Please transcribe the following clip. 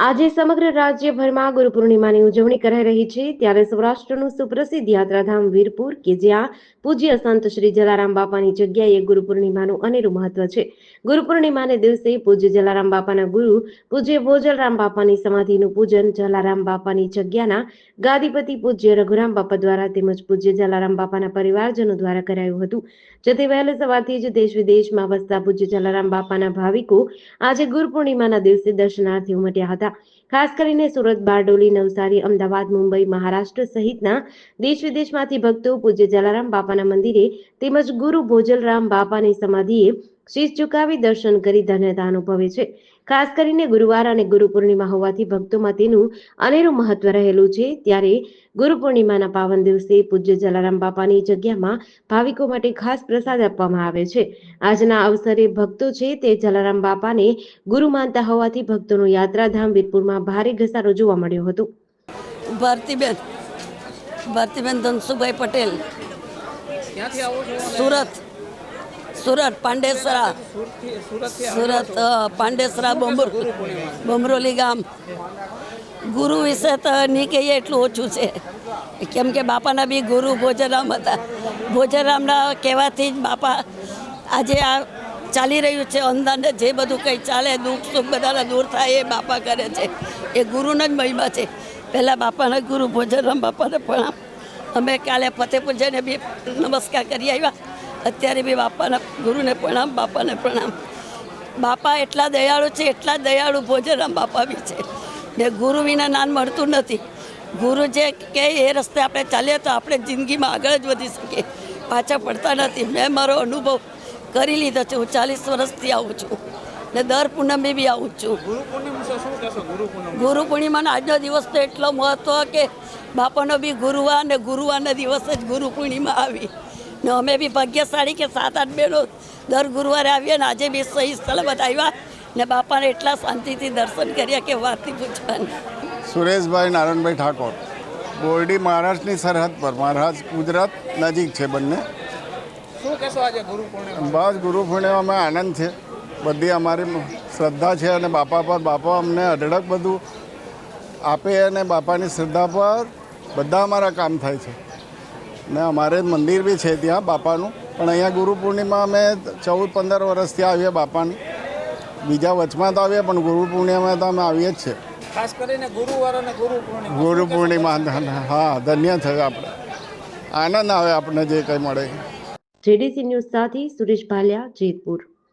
આજે સમગ્ર રાજ્યભરમાં ગુરુ પૂર્ણિમાની ઉજવણી કરાઈ રહી છે. ત્યારે સૌરાષ્ટ્રનું સુપ્રસિદ્ધ યાત્રાધામ વીરપુર, કે જ્યાં પૂજ્ય સંત શ્રી જલારામ બાપાની જગ્યાએ ગુરુ પૂર્ણિમાનું અનેરું મહત્વ છે. ગુરુ પૂર્ણિમાને દિવસે પૂજ્ય જલારામ બાપાના ગુરુ, પૂજ્ય ભોજલરામ બાપાની સમાધિનું પૂજન જલારામ બાપાની જગ્યાના ગાદીપતિ પૂજ્ય રઘુરામ બાપા દ્વારા તેમજ પૂજ્ય જલારામ બાપાના પરિવારજનો દ્વારા કરાયું હતું. જેથી વહેલી સવારથી જ દેશ વિદેશમાં વસતા પૂજ્ય જલારામ બાપાના ભાવિકો આજે ગુરુ પૂર્ણિમાના દિવસે દર્શનાર્થે ઉમટ્યા હતા. ખાસ કરીને સુરત, બારડોલી, નવસારી, અમદાવાદ, મુંબઈ, મહારાષ્ટ્ર સહિતના દેશ વિદેશમાંથી ભક્તો પૂજ્ય જલારામ બાપાના મંદિરે તેમજ ગુરુ ભોજલરામ બાપાની સમાધિએ શીશ ઝુકાવી દર્શન કરી ધન્યતા અનુભવે છે. ખાસ કરીને ગુરુવાર અને ગુરુ પૂર્ણિમા હોવાથી ભક્તોમાં તેનું અનેરું મહત્વ રહેલું છે. ત્યારે ગુરુ પૂર્ણિમાના પાવન દિવસે પૂજ્ય જલારામ બાપાની જગ્યામાં ભાવિકો માટે ખાસ પ્રસાદ આપવામાં આવે છે. આજના અવસરે ભક્તો છે તે જલારામ બાપાને ગુરુ માનતા હોવાથી ભક્તોનો યાત્રાધામ વીરપુરમાં ભારે ઘસારો જોવા મળ્યો હતો. ભારતીબેન ભારતીબેન ધનસુભાઈ પટેલ, સુરત. સુરત, પાંડેસરા. સુરત પાંડેસરા, બોમ્બર, બોમરોલી ગામ. ગુરુ વિશે તો નહીં કહીએ, એટલું ઓછું છે. કેમ કે બાપાના બી ગુરુ ભોજરામ હતા. ભોજરામના કહેવાથી જ બાપા આજે આ ચાલી રહ્યું છે અંદાને જે બધું કંઈ ચાલે, દુઃખ સુખ બધાના દૂર થાય એ બાપા કરે છે. એ ગુરુનો જ મહિમા છે. પહેલાં બાપાના ગુરુ ભોજરામ બાપાને પણ અમે કાલે ફતેપુર જઈને બી નમસ્કાર કરી આવ્યા. અત્યારે બી બાપાના ગુરુને પ્રણામ બાપાને પ્રણામ. બાપા એટલા દયાળુ છે એટલા દયાળુ ભોજનરામ બાપા બી છે. ને ગુરુ વિના નાન મળતું નથી. ગુરુ જે કે એ રસ્તે આપણે ચાલીએ તો આપણે જિંદગીમાં આગળ જ વધી શકીએ. પાછા પડતા નથી. મેં મારો અનુભવ કરી લીધો છે. હું ચાલીસ વર્ષથી આવું છું. ને દર પૂનમે બી આવું છું. ગુરુ પૂર્ણિમાનો આજનો દિવસ તો એટલો મહત્વ કે બાપાનો બી ગુરુવાર ને ગુરુવારના દિવસે જ ગુરુ પૂર્ણિમા આવી. ને અમે બી ભાગ્યશાળી કે સાત આઠ બહેનો દર ગુરુવારે આવીએ ને આજે બી સહી સ્થળ બતાવ્યા ને બાપાને એટલા શાંતિથી દર્શન કર્યા કે વાતથી પૂછવાની. સુરેશભાઈ નારાયણભાઈ ઠાકોર બોરડી મહારાષ્ટ્રની સરહદ પર મહારાષ્ટ્ર ગુજરાત નજીક છે બંને. શું કહેશો આજે ગુરુ પૂર્ણિમા? બસ ગુરુ પૂર્ણિમામાં આનંદ છે. બધી અમારી શ્રદ્ધા છે અને બાપા પર બાપા અમને અઢળક બધું આપે અને બાપાની શ્રદ્ધા પર બધા અમારા કામ થાય છે. ને અમારે મંદિર બી છે ત્યાં બાપાનું. પણ અહીંયા ગુરુ પૂર્ણિમા અમે ચૌદ પંદર વર્ષથી આવીએ બાપાની. બીજા વચમાં તો આવીએ પણ ગુરુ પૂર્ણિમામાં તો અમે આવીએ જ છે. ખાસ કરીને ગુરુવાર અને ગુરુ પૂર્ણિમા. ગુરુ પૂર્ણિમા હા ધન્ય થયો આપણે. આનંદ આવે આપણને જે કંઈ મળે. જેડીસી ન્યૂઝ સાથે સુરેશ ભાલિયા જેતપુર.